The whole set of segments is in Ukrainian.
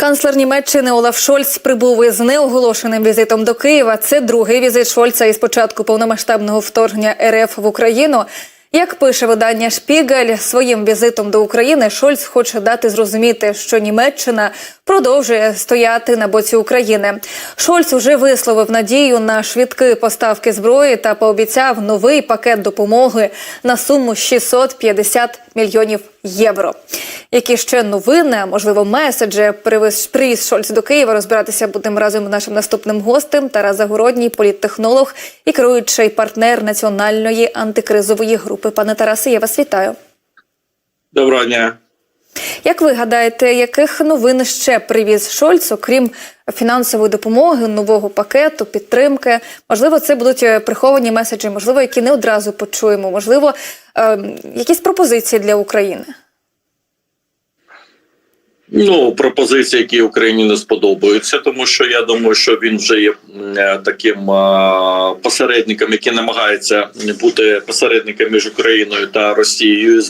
Канцлер Німеччини Олаф Шольц прибув із неоголошеним візитом до Києва. Це другий візит Шольца із початку повномасштабного вторгнення РФ в Україну. Як пише видання Шпігель, своїм візитом до України Шольц хоче дати зрозуміти, що Німеччина продовжує стояти на боці України. Шольц уже висловив надію на швидкі поставки зброї та пообіцяв новий пакет допомоги на суму 650 мільйонів євро. Які ще новини, можливо, меседжі привіз привіз Шольц до Києва. Розбиратися будемо разом з нашим наступним гостем Тарас Загородній, політтехнолог і керуючий партнер національної антикризової групи. Пане Тарасе, я вас вітаю. Доброго дня. Як ви гадаєте, яких новин ще привіз Шольц, окрім фінансової допомоги, нового пакету, підтримки? Можливо, це будуть е, приховані меседжі, можливо, які не одразу почуємо, можливо, е, якісь пропозиції для України. Ну, пропозиції, які Україні не сподобаються, тому що я думаю, що він вже є е, таким посередником, який намагається бути посередником між Україною та Росією.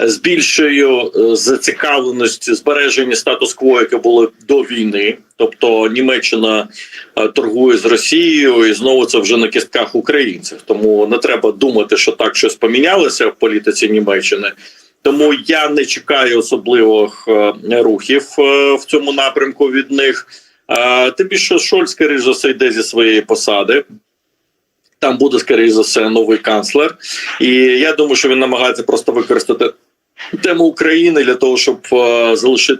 З більшою е, зацікавленістю збереження статус-кво, яке було до війни, тобто Німеччина е, торгує з Росією, і знову це вже на кістках українців. Тому не треба думати, що так щось помінялося в політиці Німеччини. Тому я не чекаю особливих е, рухів е, в цьому напрямку від них. Е, Тим більше Шольц, скоріш за все, йде зі своєї посади. Там буде, скоріш за все, новий канцлер. І я думаю, що він намагається просто використати тему України для того, щоб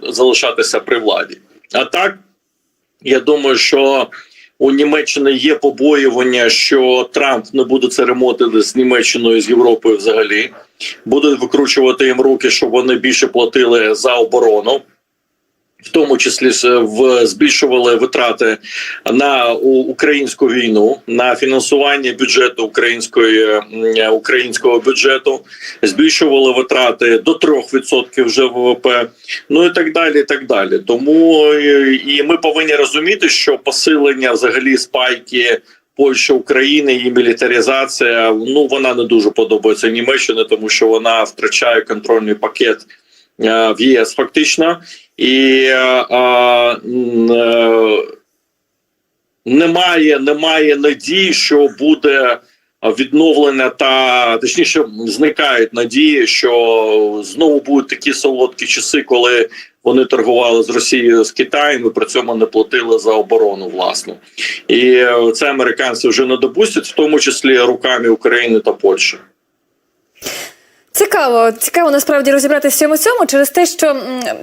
залишатися при владі. А так, я думаю, що у Німеччини є побоювання, що Трамп не буде церемонити з Німеччиною з Європою взагалі. Будуть викручувати їм руки, щоб вони більше платили за оборону. В тому числі в збільшували витрати на українську війну, на фінансування бюджету української українського бюджету, збільшували витрати до 3% вже ВВП, ну і так далі. І так далі. Тому е, і ми повинні розуміти, що посилення взагалі спайки. Польща України її мілітаризація. Ну вона не дуже подобається Німеччині, тому що вона втрачає контрольний пакет е, в ЄС фактично, і е, е, е, немає, немає надії, що буде відновлення та точніше зникають надії, що знову будуть такі солодкі часи, коли вони торгували з Росією з Китаєм і при цьому не платили за оборону власну. І е, це американці вже не допустять, в тому числі руками України та Польщі. Цікаво, цікаво насправді розібратися в цьому через те, що м,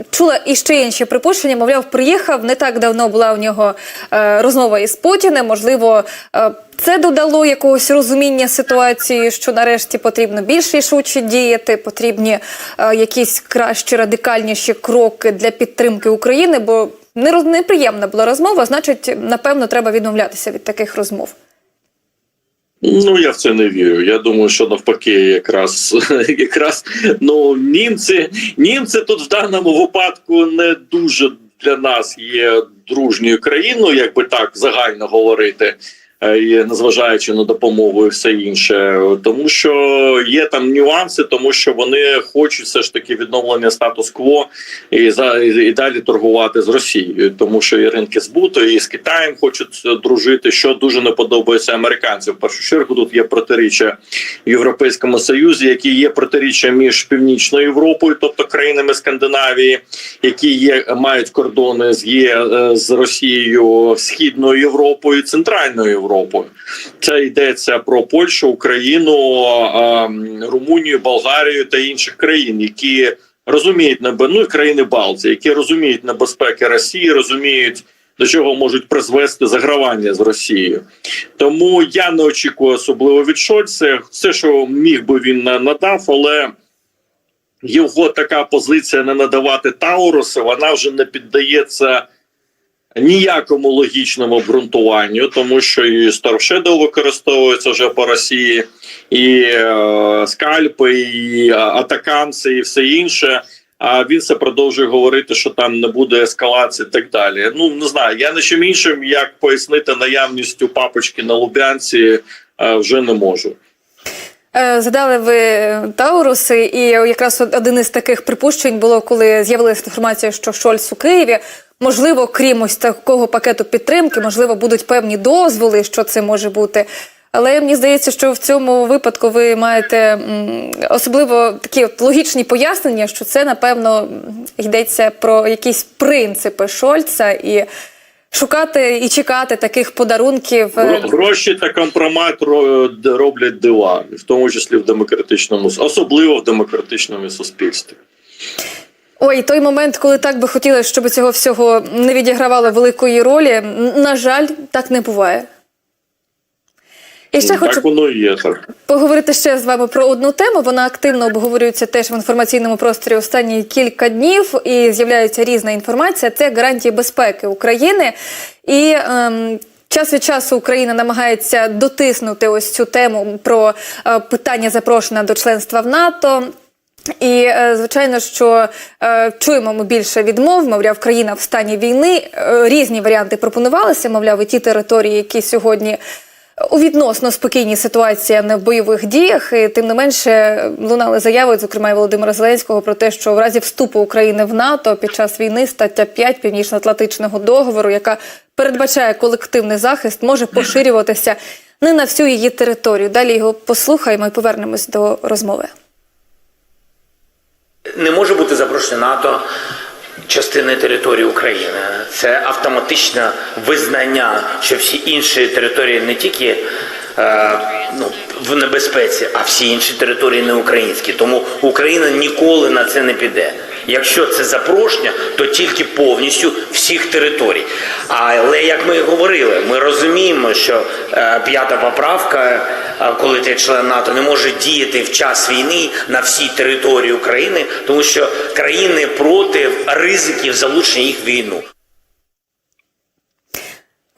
чула і ще інші припущення. Мовляв, приїхав не так давно була у нього е, розмова із Путіним. Можливо, е, це додало якогось розуміння ситуації, що нарешті потрібно більш рішуче діяти, потрібні е, якісь кращі радикальніші кроки для підтримки України. Бо не неприємна була розмова. Значить, напевно, треба відмовлятися від таких розмов. Ну я в це не вірю. Я думаю, що навпаки, якраз якраз ну німці, німці тут в даному випадку не дуже для нас є дружньою країною, якби так загально говорити. Е, Незважаючи на допомогу і все інше, тому що є там нюанси, тому що вони хочуть все ж таки відновлення статус-кво і за і далі торгувати з Росією, тому що і ринки збуту, і з Китаєм хочуть дружити, що дуже не подобається американцям. В першу чергу тут є протиріччя Європейському Союзі, які є протиріччя між північною Європою, тобто країнами Скандинавії, які є мають кордони з є е, з Росією, Східною Європою, Центральною Європою. Це йдеться про Польщу, Україну, Румунію, Болгарію та інших країн, які розуміють небе, ну і країни Балтії, які розуміють небезпеки Росії, розуміють. До чого можуть призвести загравання з Росією, тому я не очікую особливо від Шольца. Все, що міг би він на- надав, але його така позиція не надавати Таурусу, вона вже не піддається ніякому логічному обґрунтуванню, тому що і Storm використовується вже по Росії, і е, скальпи, і е, атакамси, і все інше. А він все продовжує говорити, що там не буде ескалації і так далі. Ну не знаю, я нічим іншим, як пояснити наявністю папочки на Лубянці, е, вже не можу. Е, Згадали ви Тауруси, і якраз один із таких припущень було, коли з'явилася інформація, що Шольц у Києві. Можливо, крім ось такого пакету підтримки, можливо, будуть певні дозволи, що це може бути. Але мені здається, що в цьому випадку ви маєте особливо такі от логічні пояснення, що це напевно йдеться про якісь принципи Шольца і шукати і чекати таких подарунків. е, Гроші та компромат ро- роблять дива, в тому числі в демократичному, особливо в демократичному суспільстві. Ой, той момент, коли так би хотілося, щоб цього всього не відігравало великої ролі. На жаль, так не буває. І ще Ну, хочу воно є так. поговорити ще з вами про одну тему. Вона активно обговорюється теж в інформаційному просторі останні кілька днів, і з'являється різна інформація. Це гарантії безпеки України. І ем, час від часу Україна намагається дотиснути ось цю тему про е, питання запрошення до членства в НАТО. І е, звичайно, що е, чуємо ми більше відмов, мовляв, країна в стані війни. Е, різні варіанти пропонувалися, мовляв, і ті території, які сьогодні у відносно спокійній ситуації, не в бойових діях. І, тим не менше лунали заяви, зокрема і Володимира Зеленського, про те, що в разі вступу України в НАТО під час війни стаття 5 Північно-Атлантичного договору, яка передбачає колективний захист, може поширюватися не на всю її територію. Далі його послухаємо і повернемось до розмови. Не може бути запрошення НАТО частини території України. Це автоматичне визнання, що всі інші території не тільки е, ну, в небезпеці, а всі інші території не українські. Тому Україна ніколи на це не піде. Якщо це запрошення, то тільки повністю всіх територій. Але як ми говорили, ми розуміємо, що е, п'ята поправка, е, коли ти член НАТО, не може діяти в час війни на всій території України, тому що країни проти ризиків залучення їх війну.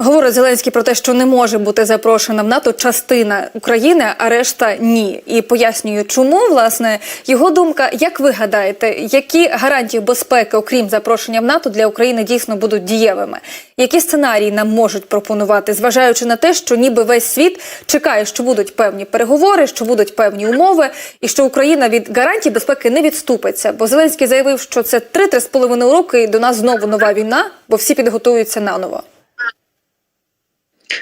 Говорить Зеленський про те, що не може бути запрошена в НАТО частина України, а решта ні. І пояснює, чому власне його думка. Як ви гадаєте, які гарантії безпеки, окрім запрошення в НАТО, для України дійсно будуть дієвими? Які сценарії нам можуть пропонувати, зважаючи на те, що ніби весь світ чекає, що будуть певні переговори, що будуть певні умови, і що Україна від гарантій безпеки не відступиться? Бо Зеленський заявив, що це 3-3,5 роки, і до нас знову нова війна, бо всі підготуються наново.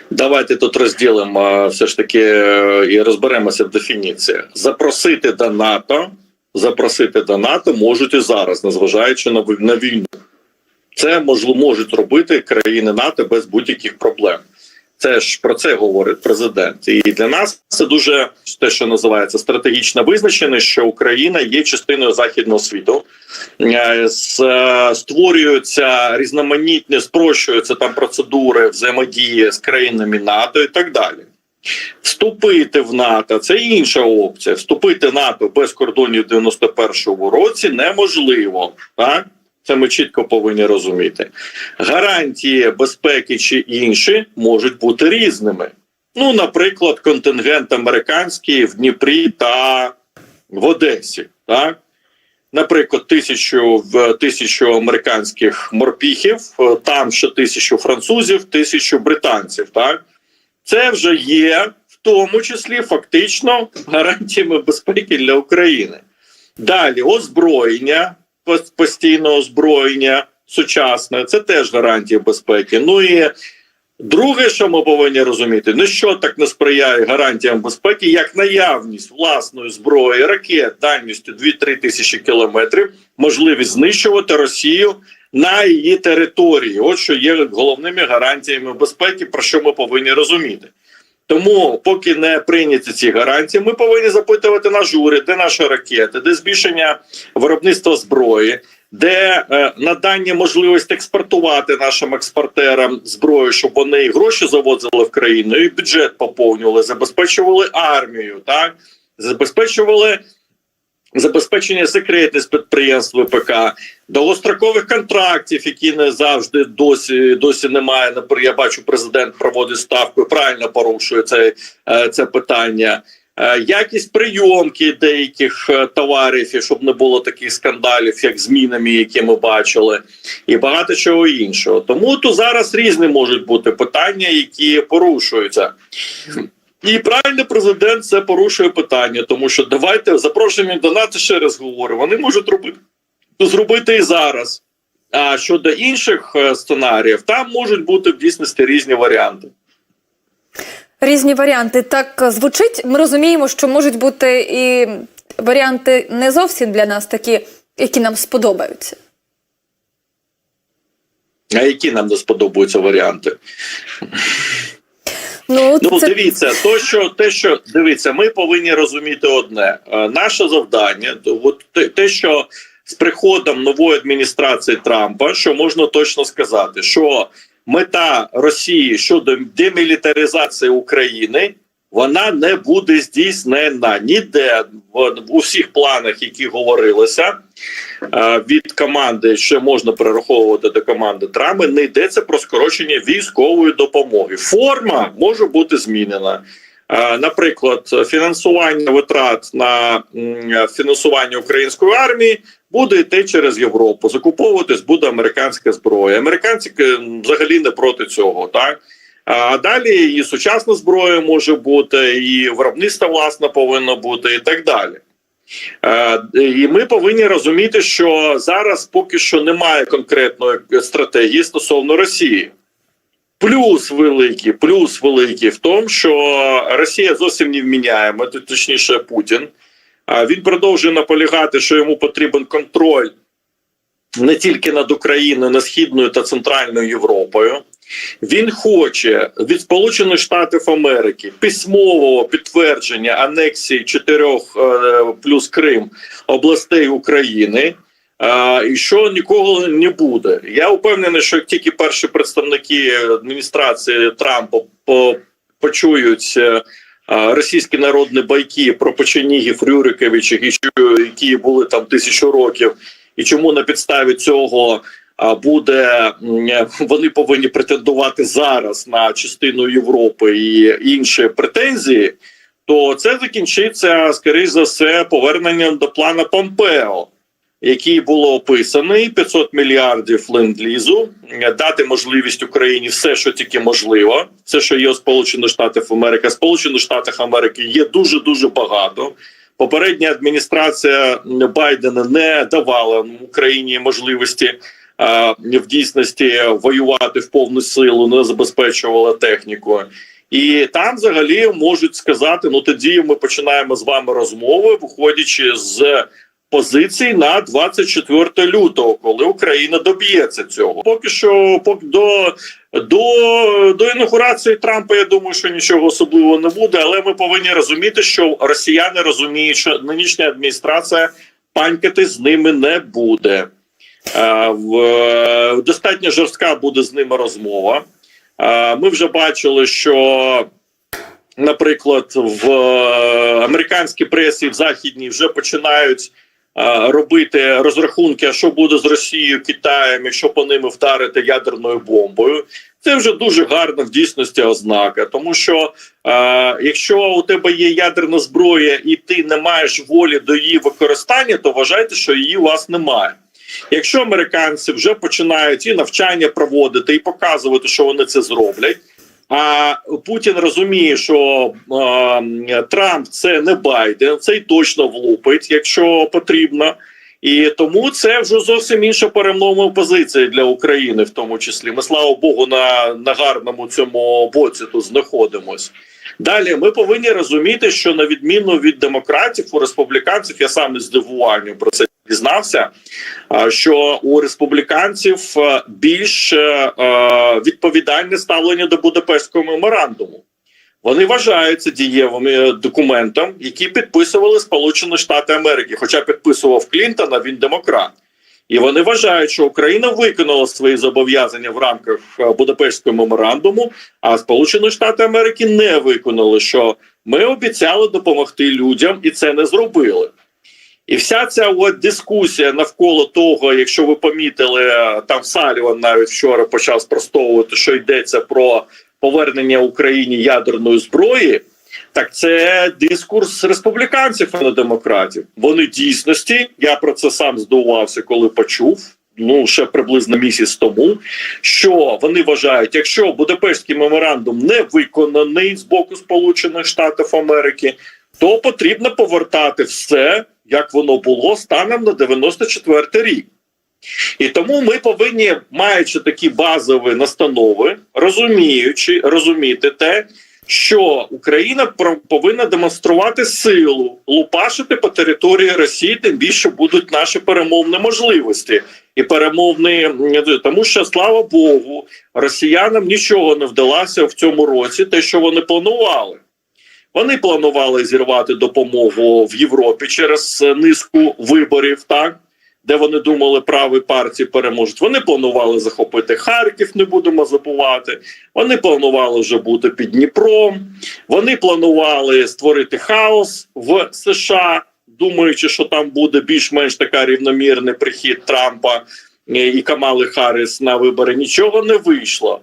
Давайте тут розділимо все ж таки е, і розберемося в дефініціях. Запросити до НАТО, запросити до НАТО можуть і зараз, незважаючи на, війну. Це можуть робити країни НАТО без будь-яких проблем. Це ж про це говорить президент. І для нас це дуже те, що називається стратегічне визначення, що Україна є частиною західного світу. Е, створюються різноманітні, спрощуються там процедури взаємодії з країнами НАТО і так далі. Вступити в НАТО це інша опція. Вступити в НАТО без кордонів 91-го році неможливо. Так? Це ми чітко повинні розуміти. Гарантії безпеки чи інші можуть бути різними. Ну, наприклад, контингент американський в Дніпрі та в Одесі. Так? Наприклад, тисячу тисячу американських морпіхів, е, там ще тисячу французів, тисячу британців. Так це вже є в тому числі фактично гарантіями безпеки для України. Далі озброєння, пос- постійне озброєння сучасне, це теж гарантія безпеки. Ну і друге, що ми повинні розуміти, ну що так не сприяє гарантіям безпеки, як наявність власної зброї, ракет дальністю 2-3 тисячі кілометрів, можливість знищувати Росію на її території. От що є головними гарантіями безпеки, про що ми повинні розуміти. Тому, поки не прийняті ці гарантії, ми повинні запитувати наш уряд, де наші ракети, де збільшення виробництва зброї, де е, надання можливості експортувати нашим експортерам зброю, щоб вони і гроші завозили в країну, і бюджет поповнювали, забезпечували армію, так забезпечували. Забезпечення секретність підприємств ВПК, довгострокових контрактів, які не завжди досі досі немає. Наприклад, я бачу, президент проводить ставку правильно порушує це, е, це питання. Е, Якість прийомки деяких е, товарів, і щоб не було таких скандалів, як з мінами, які ми бачили, і багато чого іншого. Тому то зараз різні можуть бути питання, які порушуються. І правильно президент це порушує питання, тому що давайте запрошення до НАТО ще раз говорю. Вони можуть робити зробити і зараз. А щодо інших е, сценаріїв, там можуть бути в дійсності різні варіанти. Різні варіанти так е, звучить. Ми розуміємо, що можуть бути і варіанти не зовсім для нас такі, які нам сподобаються. А які нам не сподобаються варіанти? Ну, Ну, це дивіться, то що те, що дивіться, ми повинні розуміти одне: Е, наше завдання, то от те, те, що з приходом нової адміністрації Трампа, що можна точно сказати, що мета Росії щодо демілітаризації України. Вона не буде здійснена ніде в, усіх планах, які говорилися е, від команди, що можна перераховувати до команди Трампа, не йдеться про скорочення військової допомоги. Форма може бути змінена. Е, Наприклад, фінансування витрат на фінансування української армії буде йти через Європу. Закуповуватись буде американська зброя. Американці е, взагалі не проти цього, так. А далі і сучасна зброя може бути, і виробництво власне повинно бути, і так далі. Е, І ми повинні розуміти, що зараз поки що немає конкретної стратегії стосовно Росії. Плюс великий, плюс великий в тому, що Росія зовсім не вміняємо, точніше Путін. Він продовжує наполягати, що йому потрібен контроль не тільки над Україною, над Східною та Центральною Європою. Він хоче від Сполучених Штатів Америки письмового підтвердження анексії чотирьох е, плюс Крим областей України. І що ніколи не буде. Я впевнений, що тільки перші представники адміністрації Трампа по- почують е, російські народні байки про печенігів Рюриковичів, які були там тисячу років, і чому на підставі цього буде вони повинні претендувати зараз на частину Європи і інші претензії, то це закінчиться скоріш за все поверненням до плана Помпео, який було описаний 500 мільярдів ленд-лізу, дати можливість Україні все, що тільки можливо, все, що є у Сполучених Штатів Америки. Сполучених Штатах Америки є дуже дуже багато. Попередня адміністрація Байдена не давала Україні можливості в дійсності воювати в повну силу, не забезпечувала техніку. І там взагалі можуть сказати: ну тоді ми починаємо з вами розмови, виходячи з позицій на 24 лютого, коли Україна доб'ється цього. Поки що, поки до, до, до інаугурації Трампа, я думаю, що нічого особливого не буде, але ми повинні розуміти, що росіяни розуміють, що нинішня адміністрація панькати з ними не буде. Е, е, достатньо жорстка буде з ними розмова. Е, Ми вже бачили, що, наприклад, в американській пресі в західній вже починають робити розрахунки, що буде з Росією, Китаєм, якщо по ними вдарити ядерною бомбою. Це вже дуже гарна в дійсності ознака, тому що е, якщо у тебе є ядерна зброя і ти не маєш волі до її використання, то вважайте, що її у вас немає. Якщо американці вже починають і навчання проводити, і показувати, що вони це зроблять. А Путін розуміє, що е, Трамп це не Байден, цей точно влупить, якщо потрібно. І тому це вже зовсім інша перемовна позиція для України, в тому числі. Ми слава Богу, на, на гарному цьому боці тут знаходимось. Далі ми повинні розуміти, що на відміну від демократів, у республіканців я сам із здивуванням про це дізнався. Що у республіканців е, більш е, е, відповідальне ставлення до Будапештського меморандуму. Вони вважаються дієвим е, документом, який підписували Сполучені Штати Америки. Хоча підписував Клінтона, він демократ. І вони вважають, що Україна виконала свої зобов'язання в рамках е, Будапештського меморандуму, а Сполучені Штати Америки не виконали, що ми обіцяли допомогти людям, і це не зробили. І вся ця от дискусія навколо того, якщо ви помітили, там Саліван навіть вчора почав спростовувати, що йдеться про повернення Україні ядерної зброї. Так це дискурс республіканців, а не демократів. Вони дійсності. Я про це сам здивувався, коли почув. Ну ще приблизно місяць тому, що вони вважають, якщо Будапештський меморандум не виконаний з боку Сполучених Штатів Америки, то потрібно повертати все, як воно було станом на 94 рік. І тому ми повинні, маючи такі базові настанови, розуміючи, розуміти те, що Україна повинна демонструвати силу, лупашити по території Росії, тим більше будуть наші перемовні можливості і перемовні, тому що слава Богу, росіянам нічого не вдалося в цьому році, те, що вони планували. Вони планували зірвати допомогу в Європі через е, низку виборів, так де вони думали, праві партії переможуть. Вони планували захопити Харків, не будемо забувати. Вони планували вже бути під Дніпром. Вони планували створити хаос в США, думаючи, що там буде більш-менш така рівномірний прихід Трампа е, і Камали Харріс на вибори. Нічого не вийшло.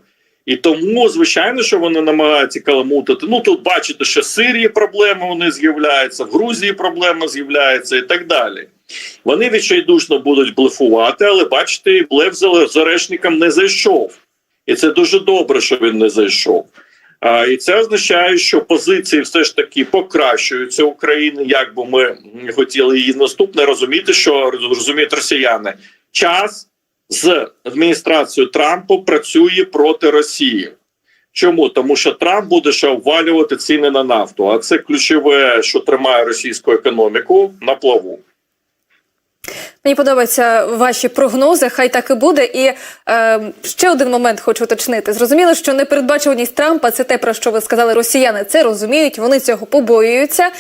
І тому, звичайно, що вони намагаються каламутити. Ну тут бачите, що в Сирії проблеми вони з'являються, в Грузії проблеми з'являються і так далі. Вони відчайдушно будуть блефувати, але бачите, блеф з Орешником не зайшов. І це дуже добре, що він не зайшов. А, і це означає, що позиції все ж таки покращуються України, як би ми хотіли її наступне розуміти, що розуміють росіяни. Час з адміністрацією Трампа працює проти Росії. Чому? Тому що Трамп буде ще обвалювати ціни на нафту, а це ключове, що тримає російську економіку на плаву. Мені подобаються ваші прогнози, хай так і буде. І е, ще один момент хочу уточнити. Зрозуміло, що непередбачуваність Трампа це те, про що ви сказали. Росіяни це розуміють, вони цього побоюються.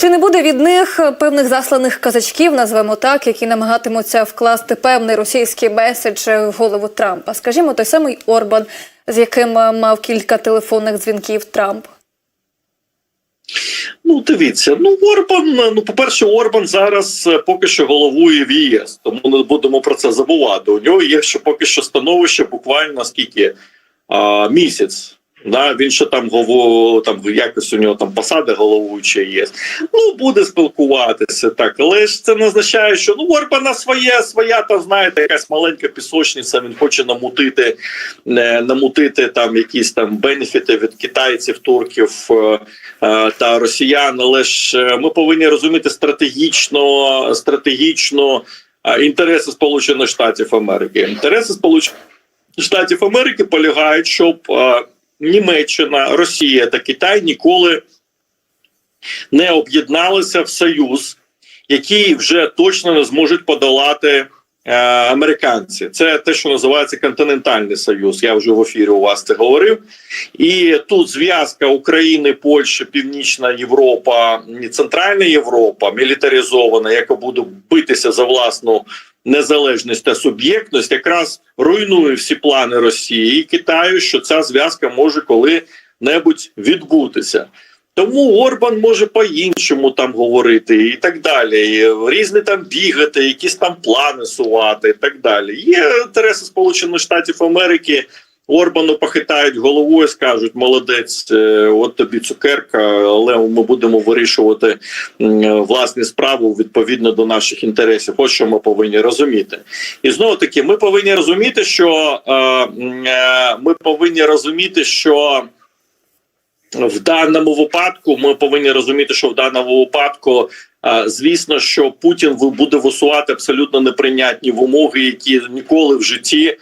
Чи не буде від них певних засланих казачків, назвемо так, які намагатимуться вкласти певний російський меседж в голову Трампа? Скажімо, той самий Орбан, з яким е, мав кілька телефонних дзвінків Трамп. Ну, дивіться, ну Орбан, ну по-перше, Орбан зараз е, поки що головує в ЄС, тому не будемо про це забувати. У нього є ще поки що становище буквально скільки а, місяць. Да, він ще там гово там якось у нього там посади головуючої є. Ну буде спілкуватися так, але ж це не означає, що ну Орбана своє, своя там знаєте, якась маленька пісочниця. Він хоче намутити, е, намутити там якісь там бенефіти від китайців, турків е, е, та росіян. Але ж ми повинні розуміти стратегічно, стратегічно інтереси Сполучених Штатів Америки. Інтереси Сполучених Штатів Америки полягають, щоб Німеччина, Росія та Китай ніколи не об'єдналися в союз, який вже точно не зможуть подолати е, американці. Це те, що називається континентальний союз. Я вже в ефірі у вас це говорив. І тут зв'язка України, Польща, Північна Європа, Центральна Європа мілітаризована, яка буде битися за власну незалежність та суб'єктність, якраз руйнує всі плани Росії і Китаю, що ця зв'язка може коли-небудь відбутися. Тому Орбан може по-іншому там говорити і так далі. Різні там бігати, якісь там плани сувати і так далі. Є інтереси Сполучених Штатів Америки. Орбану похитають головою, скажуть молодець, е, от тобі цукерка, але ми будемо вирішувати власні справи відповідно до наших інтересів. Ось що ми повинні розуміти. І знову таки, ми повинні розуміти, що е, е, ми повинні розуміти, що в даному випадку ми повинні розуміти, що в даному випадку, звісно, що Путін буде висувати абсолютно неприйнятні вимоги, які ніколи в житті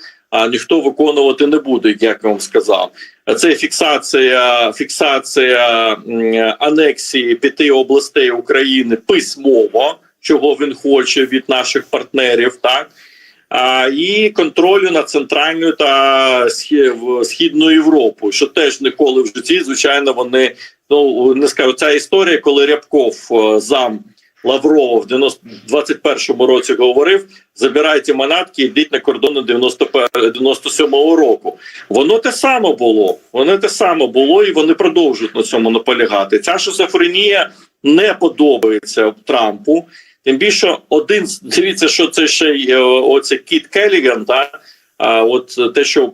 ніхто виконувати не буде, як я вам сказав. Це фіксація, фіксація анексії п'яти областей України письмово, чого він хоче від наших партнерів, так а, і контролю над центральною та східною Європою, що теж ніколи в житті, звичайно, вони ну не скажу, ця історія, коли Рябков е, зам. Лаврова в 90 21-му році говорив: забирайте манатки, йдіть на кордони 91 97-го року. Воно те саме було. Воно те саме було, і вони продовжують на цьому наполягати. Ця шизофренія не подобається Трампу. Тим більше один дивіться, що це ще й е, оце Кіт Келліган, так? А от те, що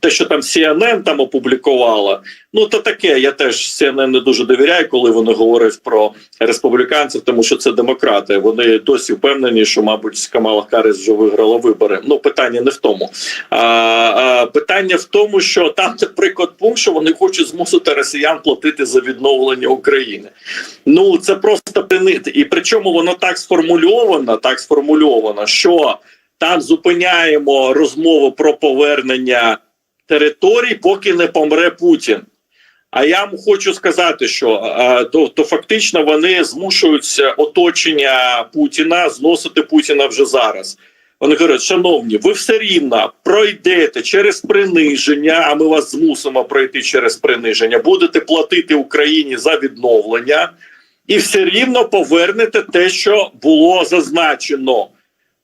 те, що там CNN там опублікувала, ну то таке. Я теж CNN не дуже довіряю, коли вони говорять про республіканців, тому що це демократи. Вони досі впевнені, що, мабуть, Камала Харріс вже виграла вибори. Ну питання не в тому. А, а питання в тому, що там, наприклад, пункт, що вони хочуть змусити росіян платити за відновлення України. Ну це просто принити. І причому воно так сформульовано, так сформульовано, що там зупиняємо розмову про повернення територій, поки не помре Путін. А я вам хочу сказати, що е, то, то фактично вони змушують оточення Путіна зносити Путіна вже зараз. Вони говорять, шановні, ви все рівно пройдете через приниження, а ми вас змусимо пройти через приниження, будете платити Україні за відновлення, і все рівно повернете те, що було зазначено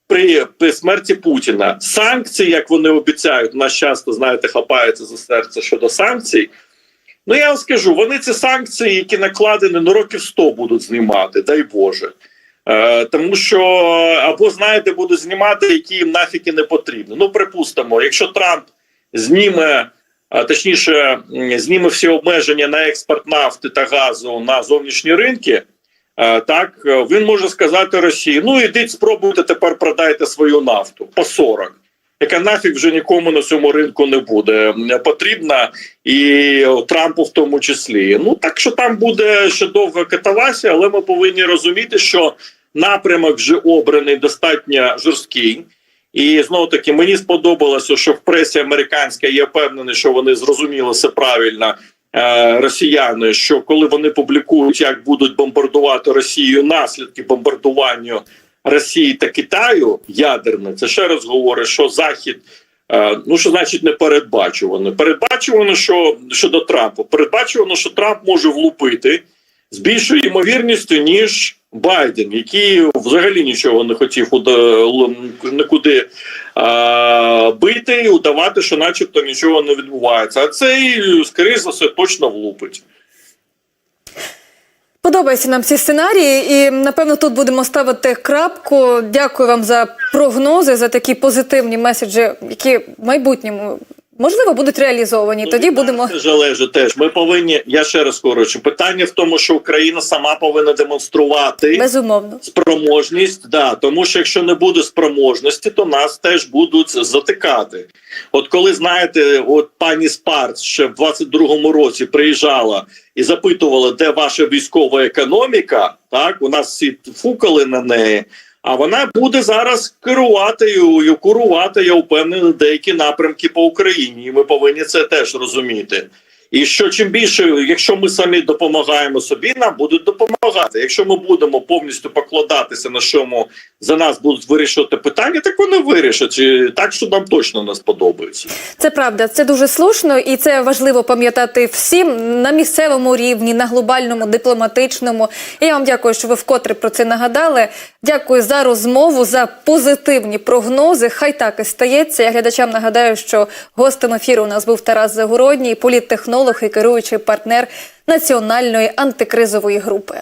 при, при смерті Путіна. Санкції, як вони обіцяють, нас часто знаєте, хапаються за серце щодо санкцій. Ну я вам скажу, вони ці санкції, які накладені на років 100 будуть знімати, дай Боже. Е, тому що або знаєте, будуть знімати, які їм нафіки не потрібні. Ну, припустимо, якщо Трамп зніме, а точніше, зніме всі обмеження на експорт нафти та газу на зовнішні ринки, так е, він може сказати Росії: ну ідіть, спробуйте тепер продайте свою нафту по 40. Яка нафіг вже нікому на цьому ринку не буде потрібна, і Трампу в тому числі. Ну так що там буде ще довга катавасія, але ми повинні розуміти, що напрямок вже обраний достатньо жорсткий. І знову таки мені сподобалося, що в пресі американська є впевнений, що вони зрозуміли все правильно. Е, Росіяни, що коли вони публікують, як будуть бомбардувати Росію, наслідки бомбардування Росії та Китаю ядерне, це ще раз говорить, що Захід, е, ну що значить не передбачувано. Передбачувано, що щодо Трампа, передбачувано, що Трамп може влупити з більшою ймовірністю, ніж Байден, який взагалі нічого не хотів нікуди а, бити і удавати, що начебто нічого не відбувається. А цей, скоріш за все, точно влупить. Подобаються нам ці сценарії, і напевно тут будемо ставити крапку. Дякую вам за прогнози, за такі позитивні меседжі, які в майбутньому можливо будуть реалізовані. Тоді будемо залежить теж. Ми повинні. Я ще раз коротше. Питання в тому, що Україна сама повинна демонструвати. безумовно. Спроможність, да, тому що якщо не буде спроможності, то нас теж будуть затикати. От коли знаєте, от пані Спарц ще в 22-му році приїжджала і запитувала, де ваша військова економіка, так у нас всі фукали на неї. А вона буде зараз керувати і курувати, я впевнений, деякі напрямки по Україні. І ми повинні це теж розуміти. І що чим більше, якщо ми самі допомагаємо собі, нам будуть допомагати. Якщо ми будемо повністю покладатися на чому за нас будуть вирішувати питання, так вони вирішать. Так що нам точно не сподобається. Це правда, це дуже слушно, і це важливо пам'ятати всім на місцевому рівні, на глобальному, дипломатичному. І я вам дякую, що ви вкотре про це нагадали. Дякую за розмову, за позитивні прогнози. Хай так і стається. Я глядачам нагадаю, що гостем ефіру у нас був Тарас Загородній, політтехнолог і керуючий партнер національної антикризової групи.